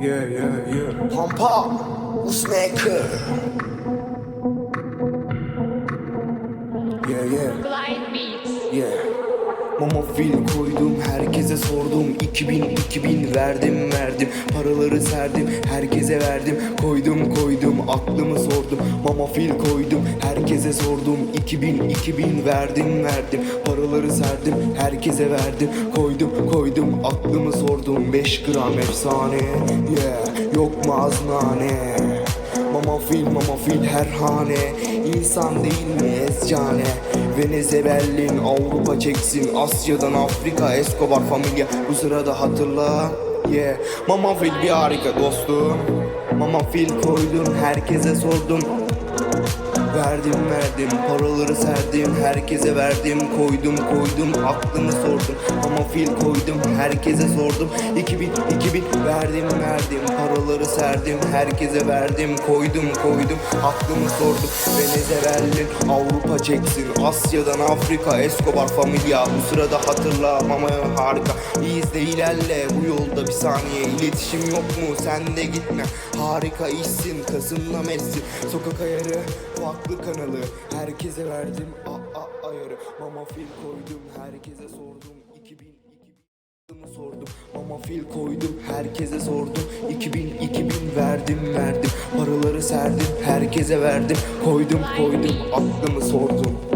Yeah, yeah, yeah. Pampa, Usmaker. Yeah, yeah, Glide Beats. yeah. Mama fil koydum herkese sordum. 2000 2000 verdim verdim. Paraları serdim herkese verdim. Koydum koydum aklımı sordum. Mama fil koydum herkese sordum. 2000 2000 verdim verdim. Paraları serdim herkese verdim. Koydum koydum aklımı sordum. 5 gram efsane yeah. Yok mu aznane Mama fil mama fil her hane. İnsan değil mi ezcane? Veneze Berlin Avrupa çeksin Asya'dan Afrika Escobar familya Bu sırada hatırla Yeah. Mama fil bir harika dostum. Mama fil koydum herkese sordum Verdim verdim. Paraları serdim herkese verdim. Koydum koydum aklımı sordum. Ama fil koydum herkese sordum. 2000 2000 verdim verdim. Paraları serdim herkese verdim. Koydum koydum aklımı sordum. Veneze Avrupa çeksin. Asya'dan Afrika Escobar familya bu sırada hatırla mama harika. De ilerle. Bu yolda bir saniye. İletişim yok mu? Sen de gitme. Harika işsin. Kasımla Messi. Sokak ayarı farklı kanalı. Herkese verdim a a ayarı. Mama fil koydum herkese sordum. 2000 2000 sordum. Mama fil koydum herkese sordum. 2000 2000 verdim verdim. Paraları serdim herkese verdim. Koydum koydum aklımı sordum